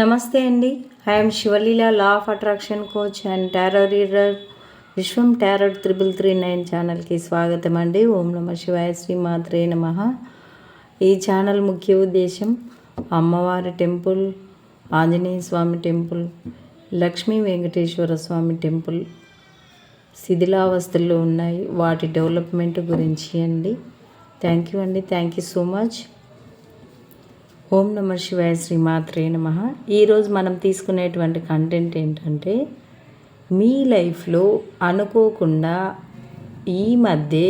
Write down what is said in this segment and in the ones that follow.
నమస్తే అండి. I'm Sivaleela law of attraction coach and tarot reader Vishwam tarot triple three nine ఛానల్కి స్వాగతం అండి. ఓం నమ శివాయ శ్రీ మాత్రే నమ. ఈ ఛానల్ ముఖ్య ఉద్దేశం అమ్మవారి temple Anjaneya Swamy temple Lakshmi Venkateswara Swamy temple శిథిలావస్థల్లో ఉన్నాయి. వాటి డెవలప్మెంట్ గురించి అండి. థ్యాంక్ యూ అండి. థ్యాంక్ యూ సో మచ్ ఓం నమ శివాయ శ్రీమాత్రే నమ. ఈరోజు మనం తీసుకునేటువంటి కంటెంట్ ఏంటంటే మీ లైఫ్లో అనుకోకుండా ఈ మధ్య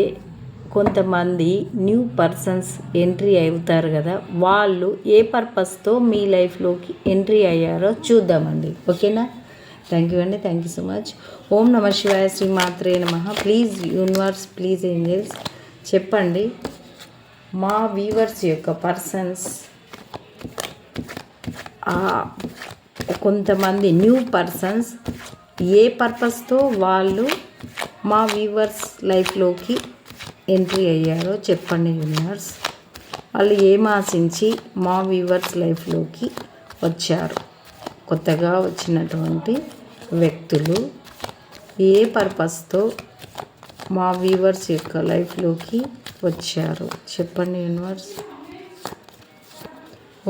కొంతమంది న్యూ పర్సన్స్ ఎంట్రీ అవుతారు కదా వాళ్ళు ఏ పర్పస్తో మీ లైఫ్లోకి ఎంట్రీ అయ్యారో చూద్దామండి. ఓకేనా థ్యాంక్ యూ అండి థ్యాంక్ యూ సో మచ్ ఓం నమ శివాయ శ్రీమాత్రే నమ. ప్లీజ్ యూనివర్స్ ప్లీజ్ ఏంజల్స్ చెప్పండి. మా వీవర్స్ యొక్క పర్సన్స్ కొంతమంది న్యూ పర్సన్స్ ఏ పర్పస్తో వాళ్ళు మా వ్యూవర్స్ లైఫ్లోకి ఎంట్రీ అయ్యారో చెప్పండి యూనివర్స్ వాళ్ళు ఏం ఆశించి మా వ్యూవర్స్ లైఫ్లోకి వచ్చారు? కొత్తగా వచ్చినటువంటి వ్యక్తులు ఏ పర్పస్తో మా వ్యూవర్స్ యొక్క లైఫ్లోకి వచ్చారు? చెప్పండి యూనివర్స్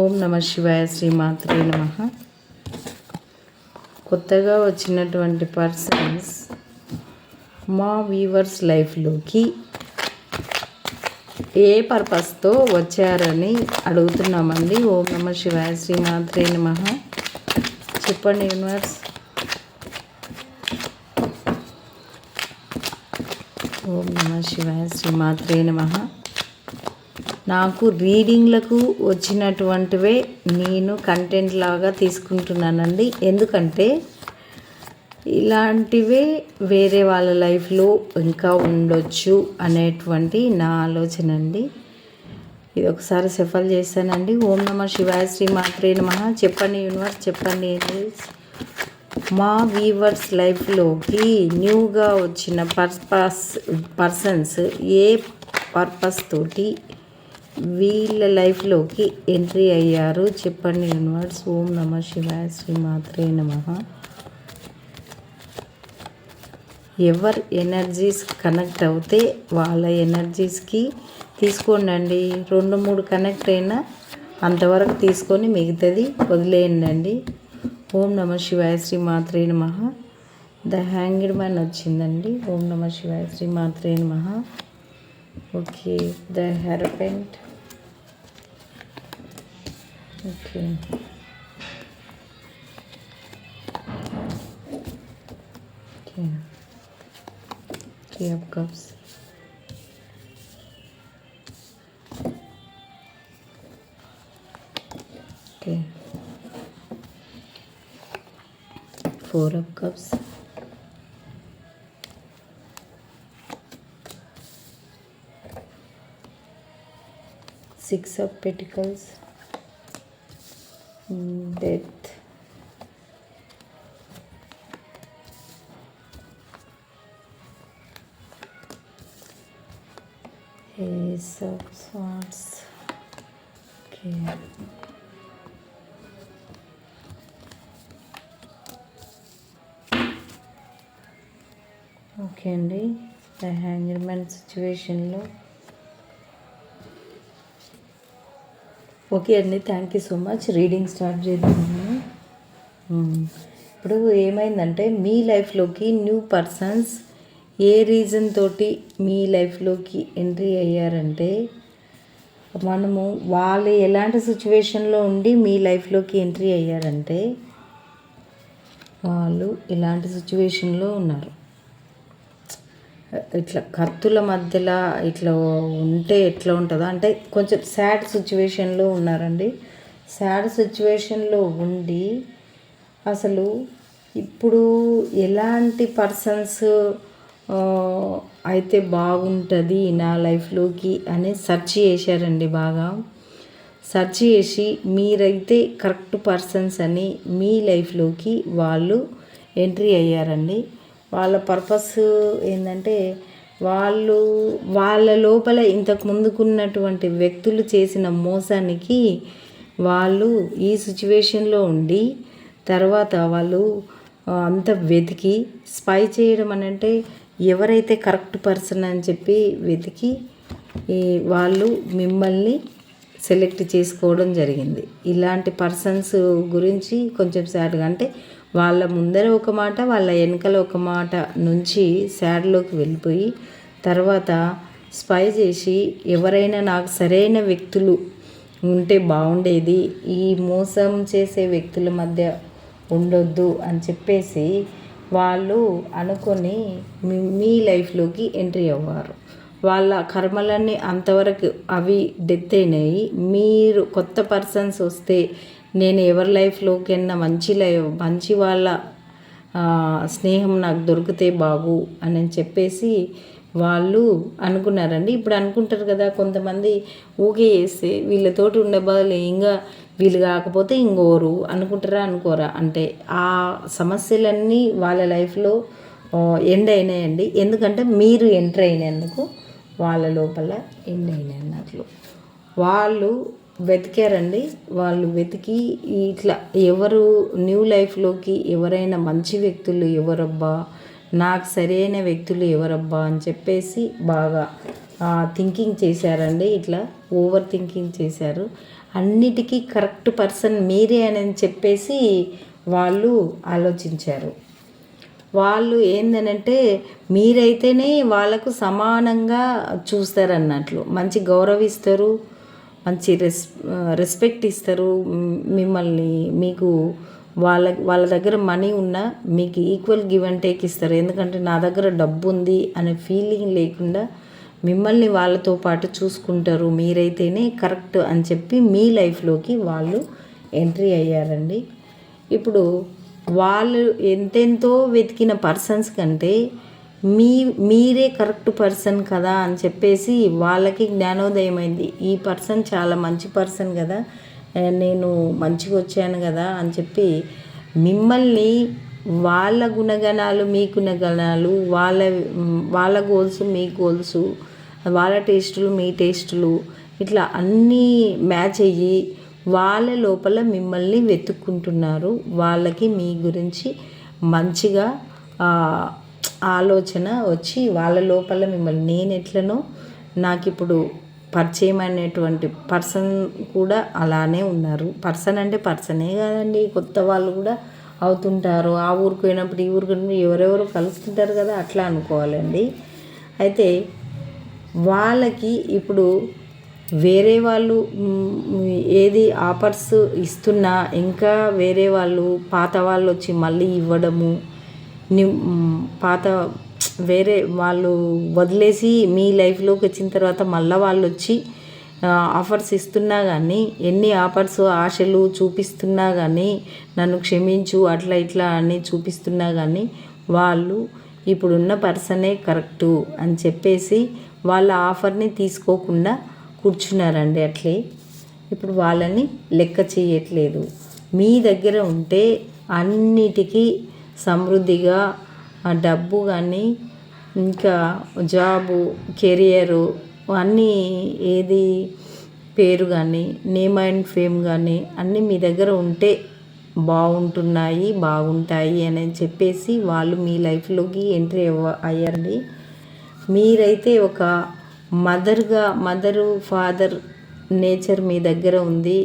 ఓం నమ శివాయ శ్రీమాత్రే నమ. కొత్తగా వచ్చినటువంటి పర్సన్స్ మా వీవర్స్ లైఫ్లోకి ఏ పర్పస్తో వచ్చారని అడుగుతున్నామండి. ఓం నమ శివాయ శ్రీమాత్రే నమ. చెప్పండి యూనివర్స్ ఓం నమ శివాయ శ్రీమాత్రే నమ. నాకు రీడింగ్లకు వచ్చినటువంటివే నేను కంటెంట్ లాగా తీసుకుంటున్నానండి. ఎందుకంటే ఇలాంటివే వేరే వాళ్ళ లైఫ్లో ఇంకా ఉండొచ్చు అనేటువంటి నా ఆలోచన అండి. ఇది ఒకసారి సఫల్ చేస్తానండి. ఓం నమ శివాయ శ్రీ మాత్రే నమ. చెప్పండి యూనివర్స్ చెప్పండి మా వీవర్స్ లైఫ్లోకి న్యూగా వచ్చిన పర్పస్ పర్సన్స్ ఏ పర్పస్ తోటి వీళ్ళ లైఫ్లోకి ఎంట్రీ అయ్యారు. చెప్పండి యూనివర్స్ ఓం నమ శివాయ శ్రీ మాత్రే నమ. ఎవరు ఎనర్జీస్ కనెక్ట్ అవుతే వాళ్ళ ఎనర్జీస్కి తీసుకోండి రెండు మూడు కనెక్ట్ అయినా అంతవరకు తీసుకొని మిగతాది వదిలేయండి ఓం నమ శివాయ శ్రీ మాత్రే నమ. ద హ్యాంగిడ్ మ్యాన్ వచ్చిందండి. ఓం నమ శివాయ శ్రీ మాత్రే నమ. Okay the hierophant. Okay. Okay. Three of Cups. Okay. Four of Cups. Six of Pentacles death ace of swords okay okay అండి హ్యాంగర్మెన్ సిచ్యువేషన్లో ఓకే అండి thank you so much reading start చేద్దాము ఇప్పుడు ఏమైందంటే మీ లైఫ్లోకి న్యూ పర్సన్స్ ఏ రీజన్ తోటి మీ లైఫ్లోకి entry అయ్యారంటే మనము వాళ్ళు ఎలాంటి సిచ్యువేషన్లో ఉండి మీ లైఫ్లోకి ఎంట్రీ అయ్యారంటే వాళ్ళు ఇలాంటి సిచ్యువేషన్లో ఉన్నారు. ఇట్లా కత్తుల మధ్యలో ఇట్లా ఉంటే ఎట్లా ఉంటుందో అంటే కొంచెం సాడ్ సిచ్యువేషన్లో ఉన్నారండి. సాడ్ సిచ్యువేషన్లో ఉండి అసలు ఇప్పుడు ఎలాంటి పర్సన్స్ అయితే బాగుంటుంది నా లైఫ్లోకి అని సెర్చ్ చేశారండి బాగా. సెర్చ్ చేసి మీరైతే కరెక్ట్ పర్సన్స్ అని మీ లైఫ్లోకి వాళ్ళు ఎంట్రీ అయ్యారండి. వాళ్ళ పర్పస్ ఏంటంటే వాళ్ళు వాళ్ళ లోపల ఇంతకు ముందుకున్నటువంటి వ్యక్తులు చేసిన మోసానికి వాళ్ళు ఈ సిచ్యువేషన్లో ఉండి తర్వాత వాళ్ళు అంత వెతికి స్పై చేయడం అని అంటే ఎవరైతే కరెక్ట్ పర్సన్ అని చెప్పి వెతికి ఈ వాళ్ళు మిమ్మల్ని సెలెక్ట్ చేసుకోవడం జరిగింది. ఇలాంటి పర్సన్స్ గురించి కొంచెం సాడ్గా అంటే వాళ్ళ ముందర ఒక మాట వాళ్ళ వెనకల ఒక మాట నుంచి శాడ్లోకి వెళ్ళిపోయి తర్వాత స్పై చేసి ఎవరైనా నాకు సరైన వ్యక్తులు ఉంటే బాగుండేది ఈ మోసం చేసే వ్యక్తుల మధ్య ఉండొద్దు అని చెప్పేసి వాళ్ళు అనుకొని మీ లైఫ్లోకి ఎంట్రీ అవ్వారు. వాళ్ళ కర్మలన్నీ అంతవరకు అవి డెత్ అయినాయి. మీరు కొత్త పర్సన్స్ వస్తే నేను ఎవరి లైఫ్లోకి అయినా మంచి లైఫ్ మంచి వాళ్ళ స్నేహం నాకు దొరికితే బాగు అని చెప్పేసి వాళ్ళు అనుకున్నారండి. ఇప్పుడు అనుకుంటారు కదా కొంతమంది ఊకే చేస్తే వీళ్ళతోటి ఉండే బదులు ఇంకా వీళ్ళు కాకపోతే ఇంకోరు అనుకుంటారా అనుకోరా? అంటే ఆ సమస్యలన్నీ వాళ్ళ లైఫ్లో ఎండ్ అయినాయండి. ఎందుకంటే మీరు ఎంటర్ అయినందుకు వాళ్ళ లోపల ఎండ్ అయినాయి అన్నట్లు. వాళ్ళు వెతికారండి. వాళ్ళు వెతికి ఇట్లా ఎవరు న్యూ లైఫ్లోకి ఎవరైనా మంచి వ్యక్తులు ఎవరబ్బా నాకు సరైన వ్యక్తులు ఎవరబ్బా అని చెప్పేసి బాగా థింకింగ్ చేశారండి. ఇట్లా ఓవర్ థింకింగ్ చేశారు. అన్నిటికీ కరెక్ట్ పర్సన్ మీరే అని చెప్పేసి వాళ్ళు ఆలోచించారు. వాళ్ళు ఏందనంటే మీరైతేనే వాళ్ళకు సమానంగా చూస్తారన్నట్లు. మంచి గౌరవిస్తారు మంచి రెస్ రెస్పెక్ట్ ఇస్తారు. మిమ్మల్ని మీకు వాళ్ళ వాళ్ళ దగ్గర మనీ ఉన్నా మీకు ఈక్వల్ గివ్ అండ్ టేక్ ఇస్తారు. ఎందుకంటే నా దగ్గర డబ్బు ఉంది అనే ఫీలింగ్ లేకుండా మిమ్మల్ని వాళ్ళతో పాటు చూసుకుంటారు. మీరైతేనే కరెక్ట్ అని చెప్పి మీ లైఫ్లోకి వాళ్ళు ఎంట్రీ అయ్యారండి. ఇప్పుడు వాళ్ళు ఎంతెంతో వెతికిన పర్సన్స్ కంటే మీ మీరే కరెక్ట్ పర్సన్ కదా అని చెప్పేసి వాళ్ళకి జ్ఞానోదయం అయింది ఈ పర్సన్ చాలా మంచి పర్సన్ కదా నేను మంచిగా వచ్చాను కదా అని చెప్పి మిమ్మల్ని వాళ్ళ గుణగణాలు మీ గుణగణాలు వాళ్ళ వాళ్ళ గోల్స్ మీ గోల్స్ వాళ్ళ టేస్టులు మీ టేస్టులు ఇట్లా అన్నీ మ్యాచ్ అయ్యి వాళ్ళ లోపల మిమ్మల్ని వెతుక్కుంటున్నారు. వాళ్ళకి మీ గురించి మంచిగా ఆలోచన వచ్చి వాళ్ళ లోపల మిమ్మల్ని నేను ఎట్లనో నాకు ఇప్పుడు పరిచయం అనేటువంటి పర్సన్ కూడా అలానే ఉన్నారు. పర్సన్ అంటే పర్సనే కాదండి కొత్త వాళ్ళు కూడా అవుతుంటారు. ఆ ఊరికి పోయినప్పుడు ఈ ఊరికి ఎవరెవరు కలుస్తుంటారు కదా అట్లా అనుకోవాలండి. అయితే వాళ్ళకి ఇప్పుడు వేరే వాళ్ళు ఏది ఆఫర్స్ ఇస్తున్నా ఇంకా వేరే వాళ్ళు పాత వాళ్ళు వచ్చి మళ్ళీ ఇవ్వడము పాత వేరే వాళ్ళు వదిలేసి మీ లైఫ్లోకి వచ్చిన తర్వాత మళ్ళీ వాళ్ళు వచ్చి ఆఫర్స్ ఇస్తున్నా కానీ ఎన్ని ఆఫర్స్ ఆశలు చూపిస్తున్నా కానీ నన్ను క్షమించు అట్లా ఇట్లా అని చూపిస్తున్నా కానీ వాళ్ళు ఇప్పుడున్న పర్సనే కరెక్టు అని చెప్పేసి వాళ్ళ ఆఫర్ని తీసుకోకుండా కూర్చున్నారండి అట్లే. ఇప్పుడు వాళ్ళని లెక్క చేయట్లేదు. మీ దగ్గర ఉంటే అన్నిటికీ సమృద్ధిగా డబ్బు కానీ ఇంకా జాబు కెరియరు అన్నీ ఏది పేరు కానీ నేమ్ అండ్ ఫేమ్ కానీ అన్నీ మీ దగ్గర ఉంటే బాగుంటున్నాయి బాగుంటాయి అని చెప్పేసి వాళ్ళు మీ లైఫ్లోకి ఎంట్రీ అవ్వ అయ్యారండి. మీరైతే ఒక మదర్గా మదరు ఫాదర్ నేచర్ మీ దగ్గర ఉంది.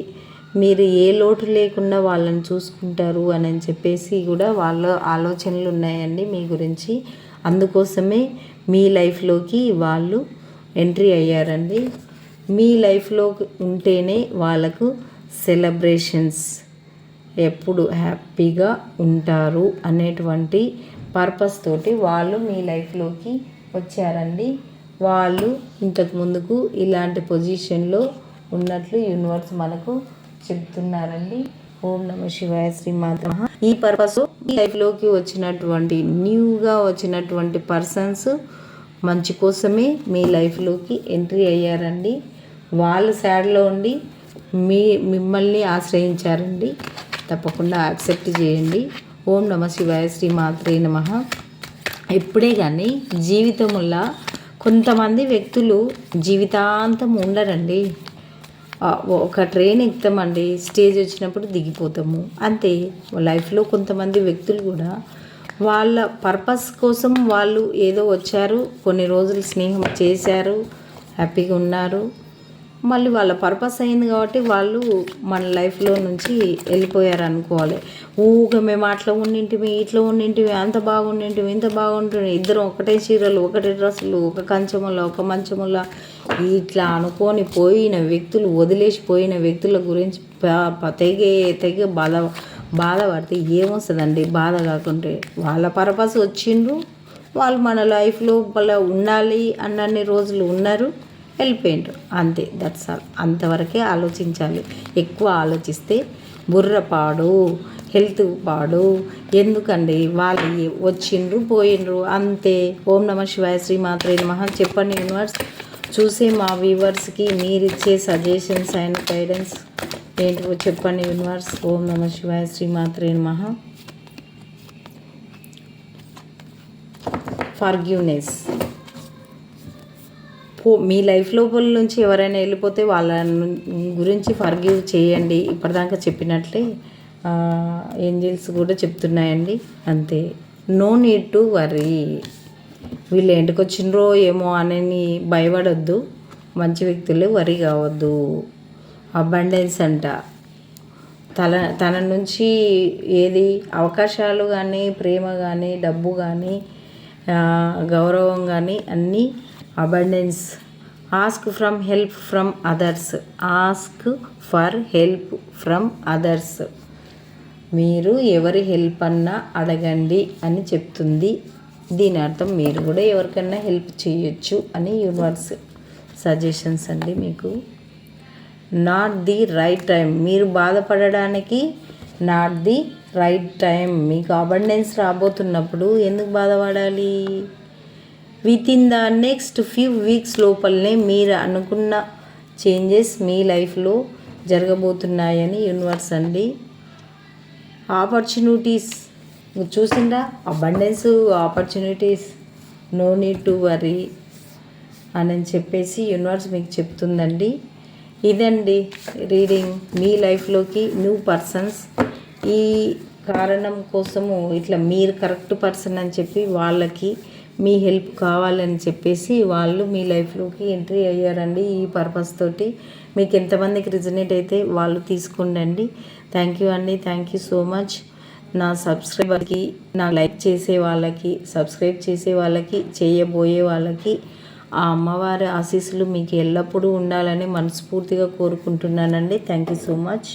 మీరు ఏ లోటు లేకుండా వాళ్ళని చూసుకుంటారు అని చెప్పేసి కూడా వాళ్ళ ఆలోచనలు ఉన్నాయండి మీ గురించి. అందుకోసమే మీ లైఫ్లోకి వాళ్ళు ఎంట్రీ అయ్యారండి. మీ లైఫ్లో ఉంటేనే వాళ్ళకు సెలబ్రేషన్స్ ఎప్పుడు హ్యాపీగా ఉంటారు అనేటువంటి పర్పస్ తోటి వాళ్ళు మీ లైఫ్లోకి వచ్చారండి. వాళ్ళు ఇంతకు ముందుకు ఇలాంటి పొజిషన్లో ఉన్నట్లు యూనివర్స్ మనకు చెప్తున్నారండి. ఓం నమ శివాయ శ్రీమాత ఈ పర్పస్ ఈ లైఫ్లోకి వచ్చినటువంటి న్యూగా వచ్చినటువంటి పర్సన్స్ మంచి కోసమే మీ లైఫ్లోకి ఎంట్రీ అయ్యారండి. వాళ్ళు సాడ్లో ఉండి మీ మిమ్మల్ని ఆశ్రయించారండి. తప్పకుండా యాక్సెప్ట్ చేయండి. ఓం నమ శివాయ శ్రీ మాత్రే నమ. ఎప్పుడే కానీ జీవితంలో కొంతమంది వ్యక్తులు జీవితాంతం ఉండరండి. ఒక ట్రైన్ ఎక్కుతామండి. స్టేజ్ వచ్చినప్పుడు దిగిపోతాము. అంతే. లైఫ్లో కొంతమంది వ్యక్తులు కూడా వాళ్ళ పర్పస్ కోసం వాళ్ళు ఏదో వచ్చారు. కొన్ని రోజులు స్నేహం చేశారు. హ్యాపీగా ఉన్నారు. మళ్ళీ వాళ్ళ పర్పస్ అయింది కాబట్టి వాళ్ళు మన లైఫ్లో నుంచి వెళ్ళిపోయారు అనుకోవాలి ఊగా మేము అట్లా ఉండింటివి ఇట్లా ఉండింటివి అంత బాగుండింటివి ఇంత బాగుంటుంది ఇద్దరం ఒకటే చీరలు ఒకటే డ్రెస్సులు ఒక కంచముల ఒక మంచముల. ఇట్లా అనుకొని పోయిన వ్యక్తులు వదిలేసిపోయిన వ్యక్తుల గురించి తెగే తెగే బాధ బాధపడితే ఏమొస్తుందండి? బాధ కాకుంటే వాళ్ళ పర్పస్ వచ్చిండ్రు. వాళ్ళు మన లైఫ్లో వాళ్ళ ఉండాలి అన్నన్ని రోజులు ఉన్నారు. వెళ్ళిపోయిండు అంతే దట్స్ ఆల్ అంతవరకే ఆలోచించాలి. ఎక్కువ ఆలోచిస్తే బుర్ర పాడు హెల్త్ పాడు. ఎందుకండి? వాళ్ళు వచ్చిండ్రు పోయిండ్రు. అంతే. ఓం నమ శివాయ శ్రీమాత్రే నమ. చెప్పండి యూనివర్స్ చూసే మా వ్యూవర్స్కి మీరు ఇచ్చే సజెషన్స్ అండ్ గైడెన్స్ ఏంటో చెప్పండి యూనివర్స్ ఓం నమ శివాయ శ్రీమాత్రే నమ. ఫర్గ్యూనెస్ పో మీ లైఫ్ లోపల నుంచి ఎవరైనా వెళ్ళిపోతే వాళ్ళ గురించి ఫర్గివ్ చేయండి. ఇప్పటిదాకా చెప్పినట్లే ఏంజిల్స్ కూడా చెప్తున్నాయండి. అంతే. నో నీడ్ టు వరీ వీళ్ళు ఎంటకొచ్చినరో ఏమో అని భయపడొద్దు. మంచి వ్యక్తులే వరి కావద్దు. అబండెన్స్ అంట. తన తన నుంచి ఏది అవకాశాలు కానీ ప్రేమ కానీ డబ్బు కానీ గౌరవం కానీ అన్నీ abundance ask from help from others ask for help from others మీరు ఎవరి హెల్ప్ అన్నా అడగండి అని చెప్తుంది. దీని అర్థం మీరు కూడా ఎవరికన్నా హెల్ప్ చేయొచ్చు అని యూనివర్స్ సజెషన్స్ అండి మీకు. నాట్ ది రైట్ టైం మీరు బాధపడడానికి నాట్ ది రైట్ టైం మీకు అబండెన్స్ రాబోతున్నప్పుడు ఎందుకు బాధపడాలి? Within the next few weeks లోపలనే మీరు అనుకున్న చేంజెస్ మీ లైఫ్లో జరగబోతున్నాయని యూనివర్స్ అండి. ఆపర్చునిటీస్ చూసిందా abundance opportunities no need to worry అని చెప్పేసి యూనివర్స్ మీకు చెప్తుందండి. ఇదండి రీడింగ్ మీ లైఫ్లోకి న్యూ పర్సన్స్ ఈ కారణం కోసము ఇట్లా మీరు కరెక్ట్ పర్సన్ అని చెప్పి వాళ్ళకి మీ హెల్ప్ కావాలని చెప్పేసి వాళ్ళు మీ లైఫ్లోకి ఎంట్రీ అయ్యారండి ఈ పర్పస్ తోటి. మీకు ఎంతమందికి రిజనేట్ అయితే వాళ్ళు తీసుకుండండి థ్యాంక్ యూ అండి. థ్యాంక్ యూ సో మచ్ నా సబ్స్క్రైబర్కి నా లైక్ చేసే వాళ్ళకి సబ్స్క్రైబ్ చేసే వాళ్ళకి చేయబోయే వాళ్ళకి ఆ అమ్మవారి ఆశీస్సులు మీకు ఎల్లప్పుడూ ఉండాలని మనస్ఫూర్తిగా కోరుకుంటున్నానండి. Thank you so much